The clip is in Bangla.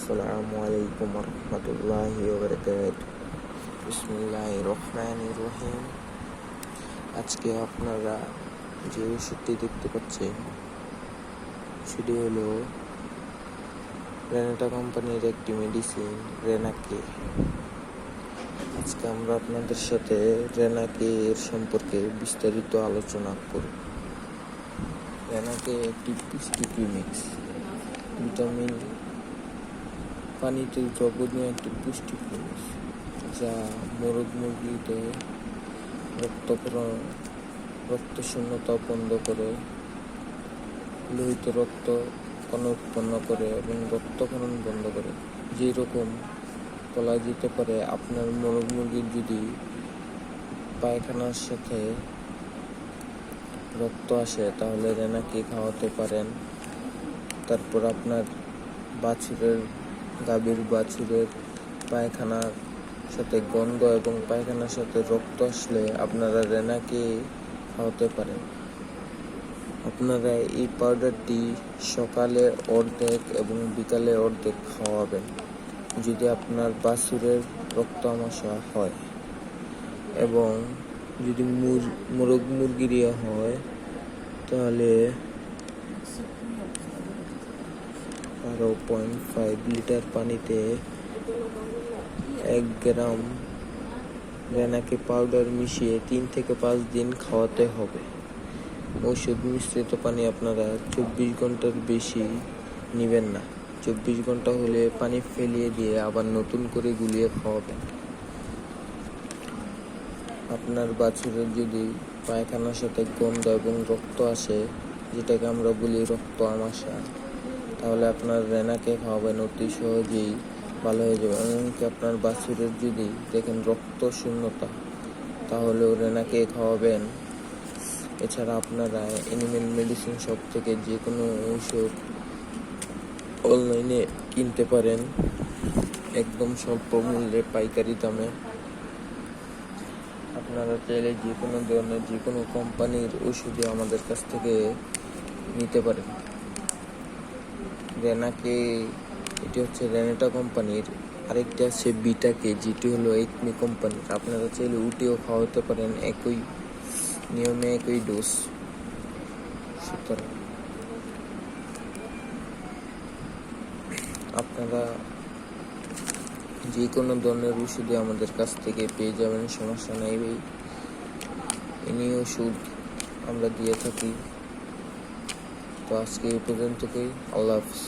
আসসালামু আলাইকুম রহমতুল্লাহি বিসমিল্লাহ রহমান রহিম আজকে আপনারা যে ওষুধটি দেখতে পাচ্ছেন, সেটি হলো রেনাটা কোম্পানির একটি মেডিসিন রেনাকে। আজকে আমরা আপনাদের সাথে রেনাকে এর সম্পর্কে বিস্তারিত আলোচনা করব। রেনাকে একটি পুষ্টি প্রিমিক্স ভিটামিন পানিতে দ্রবণীয় একটি পুষ্টি প্রিমিক্স যা মোরগ মুরগিতে রক্ত শূন্যতা বন্ধ করে, লোহিত রক্ত কণ উৎপন্ন করে এবং রক্তকরণ বন্ধ করে। যেই রকম বলা যেতে পারে, আপনার মোরগ মুরগির যদি পায়খানার সাথে রক্ত আসে, তাহলে রেনাকে খাওয়াতে পারেন। তারপর আপনার বাছুরের গাভীর বাছুরের পায়খানার সাথে গন্ধ এবং পায়খানার সাথে রক্ত আসলে আপনারা রেনাকে খাওয়াতে পারেন। আপনারা এই পাউডারটি সকালে অর্ধেক এবং বিকালে অর্ধেক খাওয়াবেন, যদি আপনার বাছুরের রক্ত আমাশা হয়। এবং যদি মুর- মোরগ মুরগির ইয়ে হয়, তাহলে বারো পয়েন্ট ফাইভ লিটার পানিতে এক গ্রাম রেনাকে পাউডার মিশিয়ে তিন থেকে পাঁচ দিন খাওয়াতে হবে। ওষুধ মিশ্রিত পানি আপনারা চব্বিশ ঘণ্টার বেশি নেবেন না। চব্বিশ ঘণ্টা হলে পানি ফেলিয়ে দিয়ে আবার নতুন করে গুলিয়ে খাওয়াবেন। আপনার বাছুরের যদি পায়খানার সাথে গন্ধ এবং রক্ত আসে, যেটাকে আমরা বলি রক্ত আমাশা তাহলে আপনার রেনাকে খাওয়াবেন অতি সহজেই, ভালো হয়ে যাবে। এমনকি আপনার বাছুরের যদি দেখেন রক্ত শূন্যতা, তাহলেও রেনাকে খাওয়াবেন। এছাড়া আপনারা এনিমেল মেডিসিন শপ থেকে যে কোনো ঔষধ অনলাইনে কিনতে পারেন। একদম স্বল্প মূল্যে পাইকারি দামে। আপনারা চাইলে যে কোনো ধরনের যে কোনো কোম্পানির ওষুধই আমাদের কাছ থেকে নিতে পারেন। রেনাকে এটি হচ্ছে রেনেটা কোম্পানির আরেকটি আছে বিটাকে যেটি হলো একমি কোম্পানির। আপনারা চাইলে উটিও খাওয়াতে পারেন একই নিয়মে একই ডোজ সুতরাং আপনারা যে কোনো ধরনের ওষুধই আমাদের কাছ থেকে পেয়ে যাবেন, সমস্যা নেই এনি ওষুধ আমরা দিয়ে থাকি। তো আজকে এই পর্যন্তই, আল্লাহ হাফিজ।